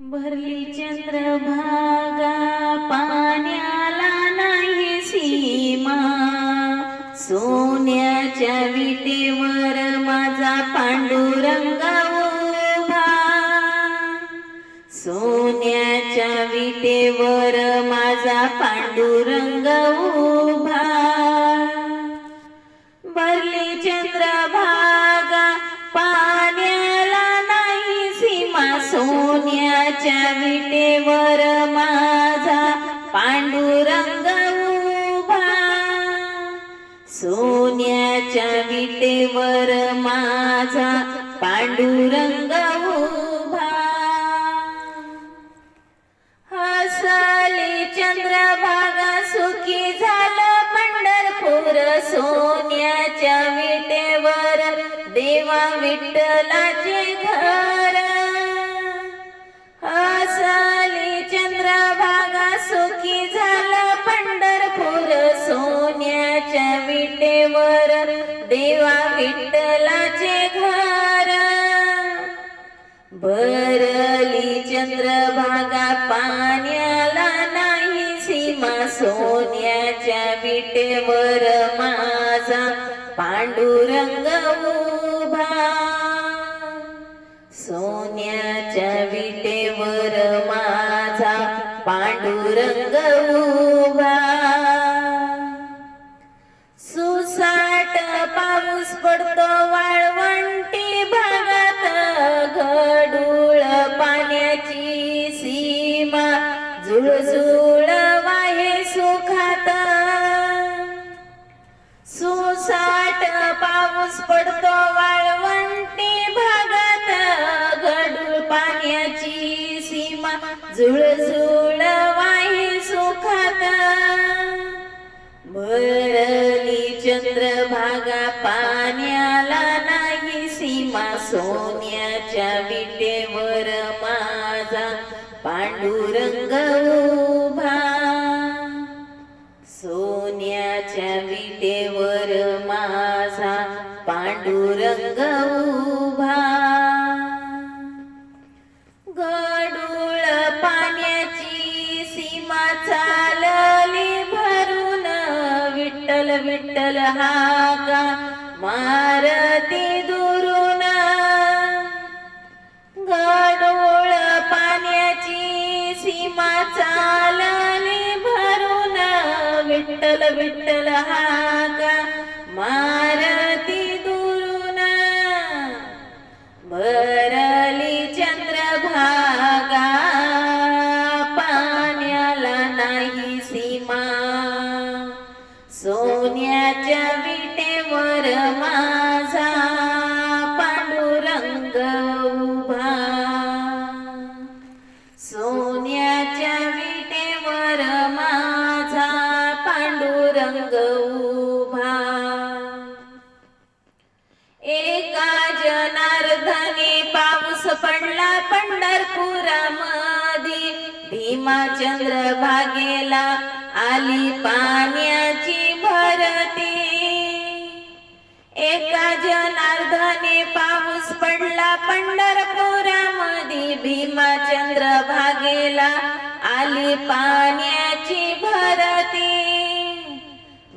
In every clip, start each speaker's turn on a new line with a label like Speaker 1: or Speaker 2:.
Speaker 1: भरली चंद्रभागा पाण्याला नाही सीमा. सोन्याच्या विटेवर माझा पांडुरंग उभा. सोन्याच्या विटेवर माझा पांडुरंग उभा. भरली चंद्रभागा माझा पांडुरंग उभा. सोन्याच्या विटेवर माझा पांडुरंग उभा. हसले चंद्रभागा सुखी झालं पंढरपूर. सोन्याच्या विटेवर देवा विठ्ठलाचे घर. भरली चंद्रभागा पाण्याला नाही सीमा सोन्याच्या विटेवर माझा पांडुरंग उभा. सोन्याच्या विटेवर माझा पांडुरंग उभा. सुसाट पाऊस पडतो वा पाण्याची सीमा जुळजुळ वाहे सुखात. सुसाट पाऊस पडतो वाळवंटी भागात. घडूळ पाण्याची सीमा जुळजुळ वाहे सुखात. भरली चंद्रभागा पाण्याला नाही. सीमा सोन्याच्या विटेवर माझा पांडुरंग उभा. सोन्याच्या विटेवर माझा पांडुरंग उभा. गडूळ पाण्याची सीमा चालली भरून विठ्ठल विठ्ठल हाका मार चालली भरून विठ्ठल विठ्ठल हाका मारती दुरून भरली चंद्रभागा पाण्याला नाही सीमा. सोन्याच्या विटेवर माझा पांडुरंग रंग उभा एका जनार्दने पाऊस पडला पंढरपुरामध्ये. भीमाचंद्र भागेला आली पाण्याची भरती. एका जनार्दने पाऊस पडला पंढरपुरामध्ये. भीमाचंद्र भागेला आली पाण्याची भरती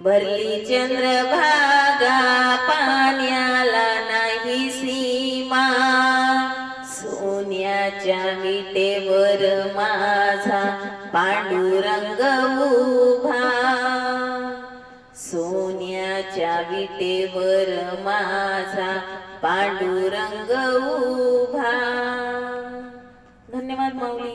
Speaker 1: भरली चंद्रभागा पाण्याला नाही सीमा. सोन्याच्या विटेवर माझा पांडुरंग उभा. सोन्याच्या विटेवर माझा पांडुरंग उभा. धन्यवाद माऊली.